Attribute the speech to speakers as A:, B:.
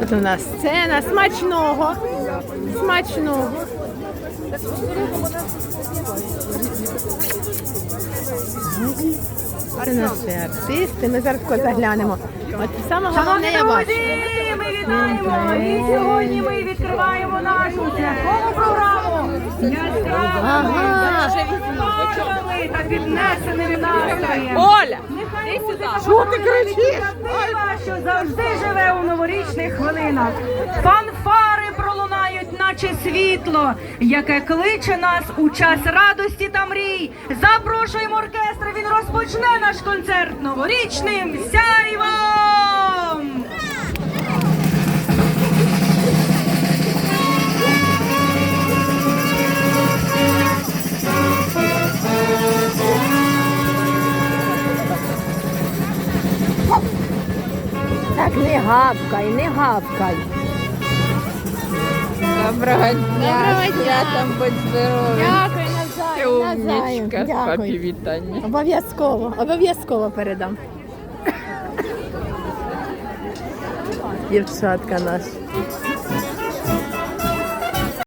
A: Тут у нас сцена смачного. Смачного. Це наші артисти. Ми зараз тако заглянемо. От саме головне я бачу.
B: Друзі, ми вітаємо! І сьогодні ми відкриваємо нашу святкову програму яскравими,
A: Ага.
B: та піднесеними настроєм.
A: Оля! Що ти кричиш?
B: що завжди живе у новорічних хвилинах. Фанфари пролунають, наче світло, яке кличе нас у час радості та мрій. Запрошуємо оркестр. Він розпочне наш концерт новорічним сяйвом.
A: Так не гавкай, не гавкай.
C: Доброго дня,
A: Доброго дня.
C: святом будь здоровий.
A: Дякую,
C: Ти умнічка, папі вітання.
A: Обов'язково, обов'язково передам. Дівчатка наша.